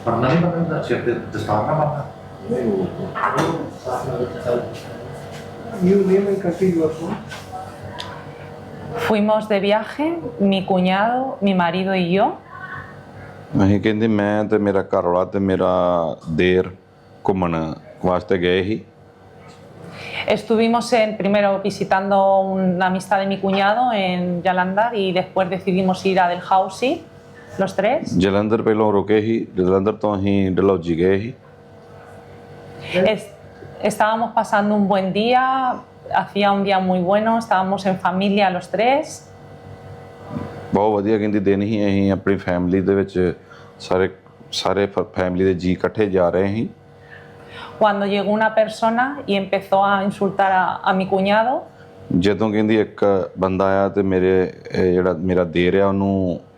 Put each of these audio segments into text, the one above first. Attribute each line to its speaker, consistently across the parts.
Speaker 1: pernah nih pakai siap testamen apa
Speaker 2: Fuimos de viaje, mi cuñado, mi marido y yo.
Speaker 3: ਅਸੀਂ que ਮੈਂ ਤੇ mira ਘਰ ਵਾਲਾ ਤੇ ਮੇਰਾ ਦੇਰ ਘੁੰਮਣ ਵਾਸਤੇ ਗਏ
Speaker 2: Estuvimos en, primero visitando una amistad de mi cuñado en Yalandar y después decidimos ir a Delhousie los tres.
Speaker 3: Jalandhar pehlo roke hi, Jalandhar to hi Dalhousie gaye
Speaker 2: hi. Estábamos pasando un buen día, hacía un día muy bueno, estábamos en familia los tres.
Speaker 3: ਬਹੁਤ ਵਧੀਆ ਕਹਿੰਦੀ en hi ਅਸੀਂ ਆਪਣੀ family ਦੇ ਵਿੱਚ ਸਾਰੇ ਸਾਰੇ family familia ਜੀ ਇਕੱਠੇ ਜਾ
Speaker 2: cuando llegó una persona y empezó a insultar a, mi cuñado
Speaker 3: ਜਦੋਂ ਕਹਿੰਦੀ ਇੱਕ banda ਆਇਆ te mere, ਜਿਹੜਾ eh,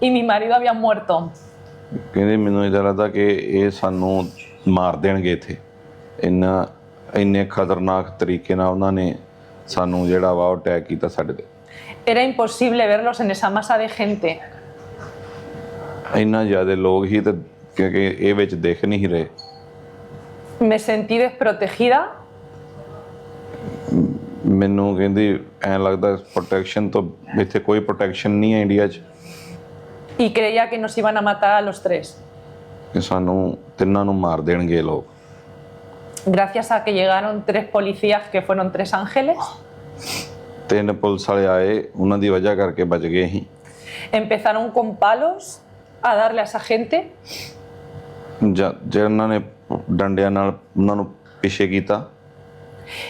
Speaker 2: y mi marido había muerto.
Speaker 3: ਕਹਿੰਦੇ ਮੈਨੂੰ ਇਹ ਲੱਗਦਾ ਕਿ ਇਹ ਸਾਨੂੰ ਮਾਰ ਦੇਣਗੇ ਇੱਥੇ ਇੰਨਾ ਇੰਨੇ ਖਤਰਨਾਕ ਤਰੀਕੇ ਨਾਲ ਉਹਨਾਂ ਨੇ ਸਾਨੂੰ ਜਿਹੜਾ ਵਾ ਅਟੈਕ ਕੀਤਾ ਸਾਡੇ ਤੇ
Speaker 2: Era ਇੰਪੋਸੀਬਲ verlos ਇਨ esa masa ਦੇ gente.
Speaker 3: ਇੰਨਾ ਜ਼ਿਆਦਾ ਲੋਕ ਹੀ ਤੇ ਕਿਉਂਕਿ ਇਹ ਵਿੱਚ ਦਿਖ ਨਹੀਂ ਸੀ ਰਹੇ
Speaker 2: Me sentí desprotegida
Speaker 3: ਮੈਨੂੰ ਕਹਿੰਦੀ ਐਂ ਲੱਗਦਾ ਪ੍ਰੋਟੈਕਸ਼ਨ ਤੋਂ ਇੱਥੇ ਕੋਈ ਪ੍ਰੋਟੈਕਸ਼ਨ ਨਹੀਂ ਹੈ ਇੰਡੀਆ 'ਚ
Speaker 2: y creía que nos iban a matar a los tres. Gracias a que llegaron tres policías que fueron tres ángeles. Empezaron con palos a darle a esa gente.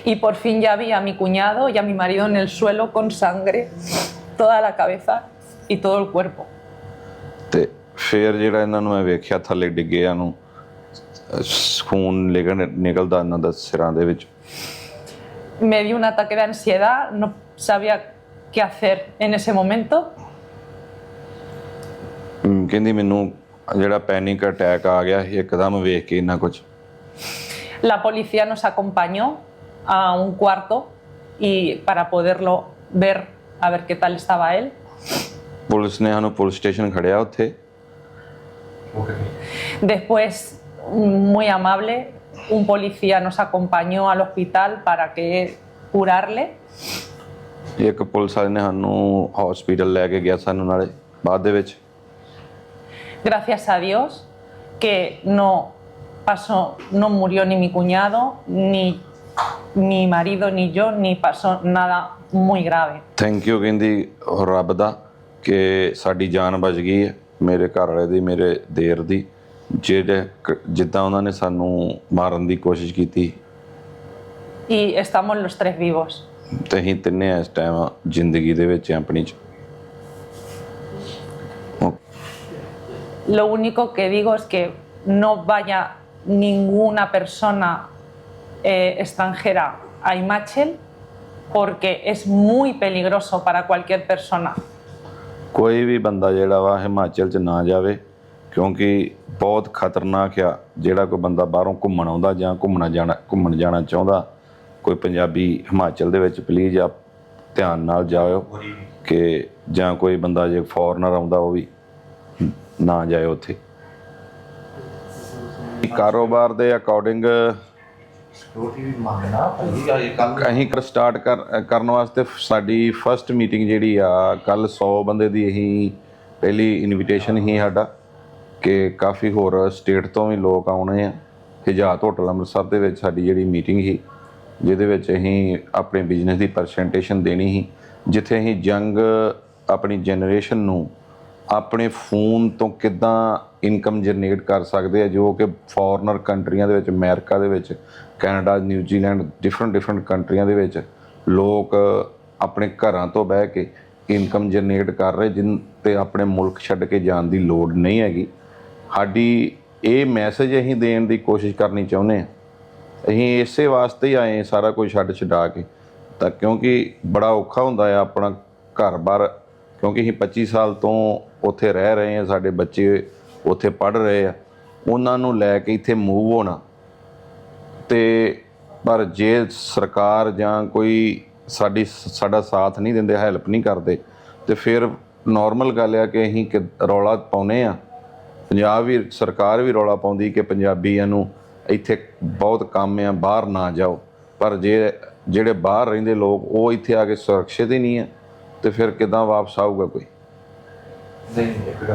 Speaker 2: Y por fin ya vi a mi cuñado y a mi marido en el suelo con sangre, toda la cabeza y todo el cuerpo.
Speaker 3: ਫੇਰ ਜਿਹੜਾ ਇਹਨਾਂ ਨੂੰ ਮੈਂ ਵੇਖਿਆ ਥੱਲੇ ਡਿੱਗਿਆਂ ਨੂੰ ਖੂਨ ਲਿਗਣ ਨਿਕਲਦਾ ਇਹਨਾਂ ਦਾ ਸਿਰਾਂ ਦੇ ਵਿੱਚ
Speaker 2: ਮੈਂ ਵੀ ਉਹਨਾਂ ਤੱਕ ਦਾ ਅਨਸੀਅਦਾ ਨੋ ਸਾਬੀਆ ਕੀ ਹਾਫਰ ਇਨ ਇਸ
Speaker 3: ਮੋਮੈਂਟੋ ਕਹਿੰਦੀ ਮੈਨੂੰ ਜਿਹੜਾ ਪੈਨਿਕ ਅਟੈਕ ਆ ਗਿਆ ਇੱਕਦਮ ਵੇਖ ਕੇ ਇਨਾ ਕੁਝ
Speaker 2: ਲਾ ਪੋਲੀਸੀਆ ਨੋਸ ਅਕੰਪਾਨਿਓ ਆ ਉਨ ਕੁਆਰਟੋ ਈ ਪਾਰਾ ਪੋਡਰਲੋ ਵੇਰ ਅ ਵੇਰ ਕੀ ਤਾਲ ਸਟਾਵਾ ਐਲ
Speaker 3: ਪੁਲਿਸ ਨੇ ਹਨੂ ਪੁਲਿਸ ਸਟੇਸ਼ਨ ਖੜਿਆ ਉੱਥੇ
Speaker 2: Después, muy amable, un policía nos acompañó al hospital para que curarle.
Speaker 3: Y que police ਵਾਲੇ ਨੇ ਸਾਨੂੰ ਹਸਪੀਟਲ ਲੈ ਕੇ ਗਿਆ ਸਾਨੂੰ ਨਾਲੇ ਬਾਅਦ ਦੇ ਵਿੱਚ
Speaker 2: Gracias a Dios que no pasó, no murió ni mi cuñado, ni mi marido, ni yo, ni pasó nada muy grave.
Speaker 3: Thank you, ਕਹਿੰਦੀ ਉਹ ਰੱਬ ਦਾ ਕਿ ਸਾਡੀ ਜਾਨ ਬਚ Mire, ਘਰ mire, ਦੀ ਮੇਰੇ ਦੇਰ ਦੀ ਜਿਹੜੇ ਜਿੱਦਾਂ ਉਹਨਾਂ ਨੇ ਸਾਨੂੰ ਮਾਰਨ ਦੀ
Speaker 2: Y estamos los tres vivos.
Speaker 3: ਤੇ ਅਸੀਂ ਤਿੰਨੇ ਇਸ ਟਾਈਮ ਜ਼ਿੰਦਗੀ
Speaker 2: Lo único que digo es que no vaya ninguna persona eh, extranjera a Imachel porque es muy peligroso para cualquier persona.
Speaker 3: ਕੋਈ ਵੀ ਬੰਦਾ ਜਿਹੜਾ ਵਾ ਹਿਮਾਚਲ 'ਚ ਨਾ ਜਾਵੇ ਕਿਉਂਕਿ ਬਹੁਤ ਖਤਰਨਾਕ ਆ ਜਿਹੜਾ ਕੋਈ ਬੰਦਾ ਬਾਹਰੋਂ ਘੁੰਮਣ ਆਉਂਦਾ ਜਾਂ ਘੁੰਮਣਾ ਜਾਣਾ ਘੁੰਮਣ ਜਾਣਾ ਚਾਹੁੰਦਾ ਕੋਈ ਪੰਜਾਬੀ ਹਿਮਾਚਲ ਦੇ ਵਿੱਚ ਪਲੀਜ਼ ਆਪ ਧਿਆਨ ਨਾਲ ਜਾਇਓ ਕਿ ਜਾਂ ਕੋਈ ਬੰਦਾ ਜੇ ਫੋਰਨਰ ਆਉਂਦਾ ਉਹ ਵੀ ਨਾ ਜਾਏ ਉੱਥੇ ਕਾਰੋਬਾਰ ਦੇ ਅਕੋਰਡਿੰਗ
Speaker 4: ਸਿਕਿਉਰਿਟੀ ਵੀ ਮੰਗਣਾ ਪਈ ਆ ਕੱਲ
Speaker 3: ਕਰ ਸਟਾਰਟ ਕਰਨ ਵਾਸਤੇ ਸਾਡੀ ਫਸਟ ਮੀਟਿੰਗ ਜਿਹੜੀ ਆ ਕੱਲ 100 ਬੰਦੇ ਦੀ ਅਸੀਂ ਪਹਿਲੀ ਇਨਵੀਟੇਸ਼ਨ ਹੀ ਸਾਡਾ ਕਿ ਕਾਫੀ ਹੋਰ ਸਟੇਟ ਤੋਂ ਵੀ ਲੋਕ ਆਉਣੇ ਆ ਹਿਜਾਤ ਹੋਟਲ ਅੰਮ੍ਰਿਤਸਰ ਦੇ ਵਿੱਚ ਸਾਡੀ ਜਿਹੜੀ ਮੀਟਿੰਗ ਸੀ ਜਿਹਦੇ ਵਿੱਚ ਅਸੀਂ ਆਪਣੇ ਬਿਜ਼ਨਸ ਦੀ ਪ੍ਰੈਜੈਂਟੇਸ਼ਨ ਦੇਣੀ ਸੀ ਜਿੱਥੇ ਅਸੀਂ ਜੰਗ ਆਪਣੀ ਜਨਰੇਸ਼ਨ ਨੂੰ ਆਪਣੇ ਫੋਨ ਤੋਂ ਕਿਦਾਂ ਇਨਕਮ ਜਨਰੇਟ ਕਰ ਸਕਦੇ ਆ ਜੋ ਕਿ ਫੋਰਨਰ ਕੰਟਰੀਆਂ ਦੇ ਵਿੱਚ ਅਮਰੀਕਾ ਦੇ ਵਿੱਚ ਕੈਨੇਡਾ ਨਿਊਜ਼ੀਲੈਂਡ ਡਿਫਰੈਂਟ ਡਿਫਰੈਂਟ ਕੰਟਰੀਆਂ ਦੇ ਵਿੱਚ ਲੋਕ ਆਪਣੇ ਘਰਾਂ ਤੋਂ ਬਹਿ ਕੇ ਇਨਕਮ ਜਨਰੇਟ ਕਰ ਰਹੇ ਜਿਨ ਤੇ ਆਪਣੇ ਮੁਲਕ ਛੱਡ ਕੇ ਜਾਣ ਦੀ ਲੋੜ ਨਹੀਂ ਹੈਗੀ ਸਾਡੀ ਇਹ ਮੈਸੇਜ ਅਸੀਂ ਦੇਣ ਦੀ ਕੋਸ਼ਿਸ਼ ਕਰਨੀ ਚਾਹੁੰਦੇ ਆ ਅਸੀਂ ਇਸੇ ਵਾਸਤੇ ਹੀ ਆਏ ਸਾਰਾ ਕੁਝ ਛੱਡ ਛਡਾ ਕੇ ਤਾਂ ਕਿਉਂਕਿ ਬੜਾ ਔਖਾ ਹੁੰਦਾ ਆ ਆਪਣਾ ਘਰ-ਬਾਰ ਕਿਉਂਕਿ ਅਸੀਂ 25 ਸਾਲ ਤੋਂ ਉੱਥੇ ਰਹਿ ਰਹੇ ਹਾਂ ਸਾਡੇ ਬੱਚੇ ਉੱਥੇ ਪੜ੍ਹ ਰਹੇ ਆ ਉਹਨਾਂ ਨੂੰ ਲੈ ਕੇ ਇੱਥੇ ਮੂਵ ਹੋਣਾ ਤੇ ਪਰ ਜੇ ਸਰਕਾਰ ਜਾਂ ਕੋਈ ਸਾਡੀ ਸਾਡਾ ਸਾਥ ਨਹੀਂ ਦਿੰਦੇ ਹੈਲਪ ਨਹੀਂ ਕਰਦੇ ਤੇ ਫਿਰ ਨਾਰਮਲ ਗੱਲ ਆ ਕਿ ਅਸੀਂ ਰੌਲਾ ਪਾਉਨੇ ਆ ਪੰਜਾਬ ਵੀ ਸਰਕਾਰ ਵੀ ਰੌਲਾ ਪਾਉਂਦੀ ਕਿ ਪੰਜਾਬੀਆਂ ਨੂੰ ਇੱਥੇ ਬਹੁਤ ਕੰਮ ਆ ਬਾਹਰ ਨਾ ਜਾਓ ਪਰ ਜੇ ਜਿਹੜੇ ਬਾਹਰ ਰਹਿੰਦੇ ਲੋਕ ਉਹ ਇੱਥੇ ਆ ਕੇ ਸੁਰੱਖਿਅਤ ਹੀ ਨਹੀਂ ਆ ਤੇ ਫਿਰ ਕਿਦਾਂ ਵਾਪਸ ਆਊਗਾ ਕੋਈ
Speaker 4: ਨਹੀਂ ਇੱਕ ਗੱਲ